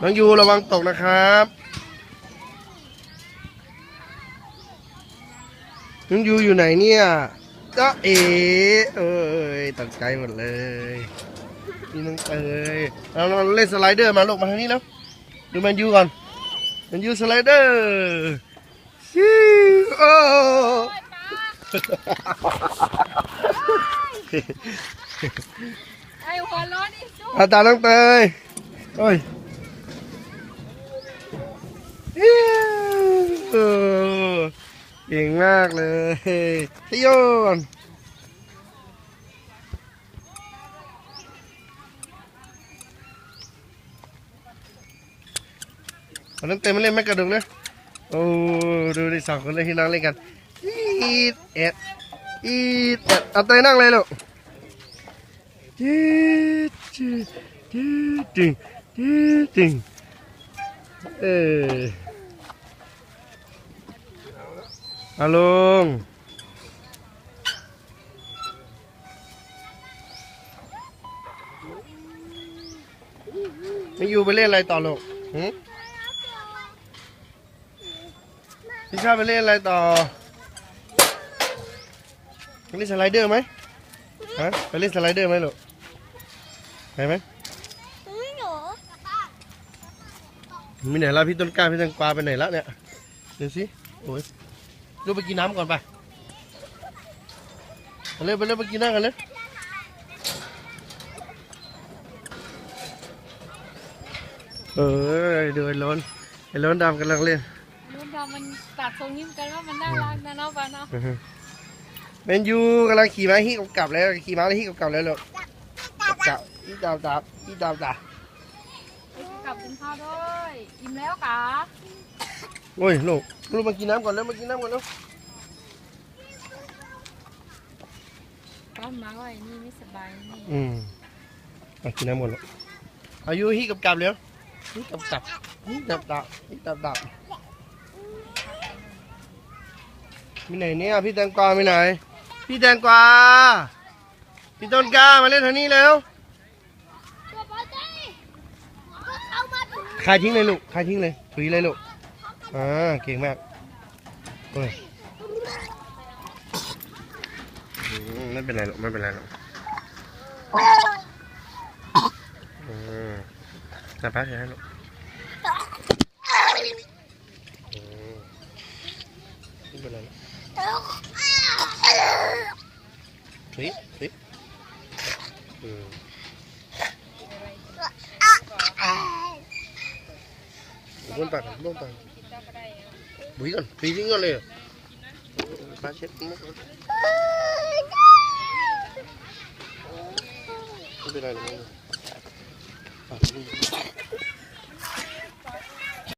น้องยูระวังตกนะครับน้องยูอยู่ไหนเนี่ยก็เอ๋เอ้ยตกใจหมดเลยนี่น้องเตยเราเราเล่นสไลเดอร์มาลูกมาทางนี้แล้วดูแมนยูก่อนแมนยูสไลเดอร์ชิวโอ้ไอ้หัวร้อนนี่สู้อาตาน้องเตยโอ้ยอิ๊ว เออเก่งมากเลยพี่โยนเอาน้องเตยมาเล่นแม่กระดุกเลยโอ้ดูดิสองคนเลยที่น้องเล่นกันอีดเอ็ดอีดเอ็ดเอาเตยนั่งเลยลูกดืดดืดดืดดึงดืดดึงเออเอาลงไม่อยู่ไปเล่นอะไรต่อลูกหืมพี่ชอบไปเล่นอะไรต่อไปเล่นสไลเดอร์ไหมฮะไปเล่นสไลเดอร์ไหมลูกไปไหมมีไหนละพี่ต้นกล้าพี่ตังกวาไปไหนละเนี่ยเดี๋ยวสิโอ้ย ลูกไปกินน้ำก่อนไปไปเร็วไปเร็วไปกินน้ำกันเลยเออเดินล้นไอ้ล้นดำกำลังเล่นรุ่นเรามันตัดทรงยิ้มกันว่ามันน่ารักนะเนาะปะเนาะเมนยูกำลังขี่ม้าฮิกกลับแล้วขี่ม้าแล้วฮิกกลับแล้วลูกกลับฮิกกลับกลับฮิกกลับกลับกลับกินข้าวด้วย อิ่มแล้วกะ โอ้ยลูกลูกมากินน้ำก่อนแล้วมากินน้ำก่อนแล้วก็มาว่าไอ้นี่ไม่สบายนี่อืมมากินน้ำก่อนลูกอายุฮิกกลับแล้วฮิกกลับกลับฮิกกลับกลับฮิกกลับกลับมีไหนเนี่ยพี่แตงกวาไปไหน พี่แตงกวาพี่ต้นกล้ามาเล่นทางนี้แล้วตัวปอเต้เขามาถึงคายทิ้งเลยลูกคายทิ้งเลยถุยเลยลูก อ่าเก่งมากโอ้ยอืมไม่เป็นไรหรอกไม่เป็นไรหรอกอืมจะพักให้ลูกอืมไม่เป็นไรหรอกถุยถุยอืมบ้วนปากก่อนบ้วนปาก บุยก่อนถุยทิ้งก่อนเลยเหรอ